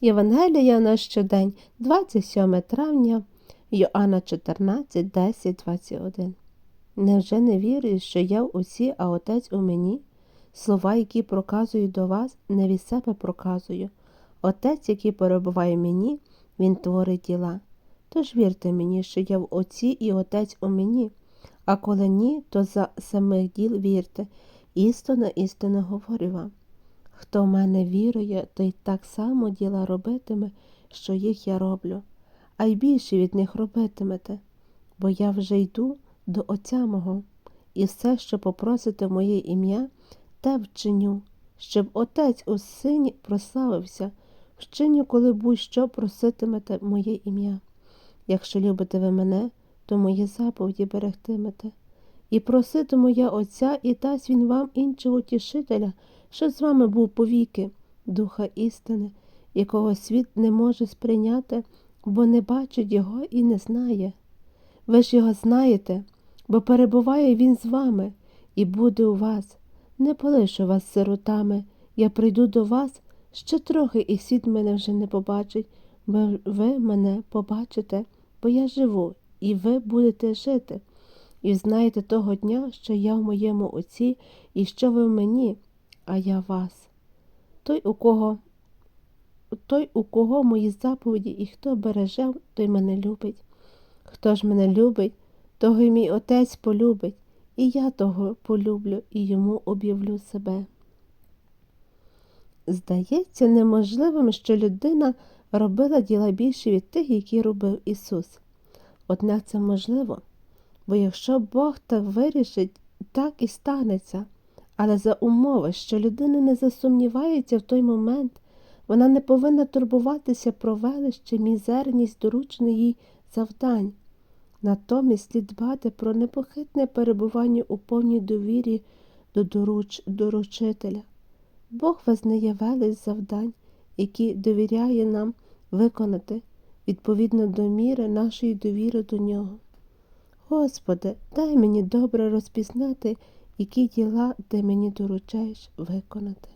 Євангелія на щодень, 27 травня, Йоанна 14, 10, 21. Невже не віриш, що я в Отці, а Отець у мені? Слова, які проказую до вас, не від себе проказую. Отець, який перебуває в мені, він творить діла. Тож вірте мені, що я в Отці і Отець у мені, а коли ні, то за самих діл вірте, істинно, істинно говорю вам. Хто в мене вірує, той так само діла робитиме, що їх я роблю, а й більше від них робитимете, бо я вже йду до Отця мого, і все, що попросите в моє ім'я, те вчиню, щоб Отець у сині прославився, вчиню, коли будь-що проситимете моє ім'я. Якщо любите ви мене, то мої заповіді берегтимете. І проситиму я Отця, і дасть він вам іншого тішителя, що з вами був повіки, Духа істини, якого світ не може сприйняти, бо не бачить його і не знає. Ви ж його знаєте, бо перебуває він з вами і буде у вас. Не полишу вас сиротами, я прийду до вас ще трохи, і світ мене вже не побачить, бо ви мене побачите, бо я живу, і ви будете жити. І знаєте того дня, що я в моєму Отці, і що ви в мені, а я вас. Той, у кого той, у кого мої заповіді і хто береже, той мене любить. Хто ж мене любить, того й мій Отець полюбить, і я того полюблю і йому об'явлю себе. Здається неможливим, що людина робила діла більше від тих, які робив Ісус. Однак це можливо, бо якщо Бог так вирішить, так і станеться. Але за умови, що людина не засумнівається в той момент, вона не повинна турбуватися про велич чи мізерність доручених їй завдань. Натомість слід дбати про непохитне перебування у повній довірі до доруч... доручителя. Бог визнає велич завдань, які довіряє нам виконати відповідно до міри нашої довіри до нього. Господи, дай мені добре розпізнати, які діла ти мені доручаєш виконати.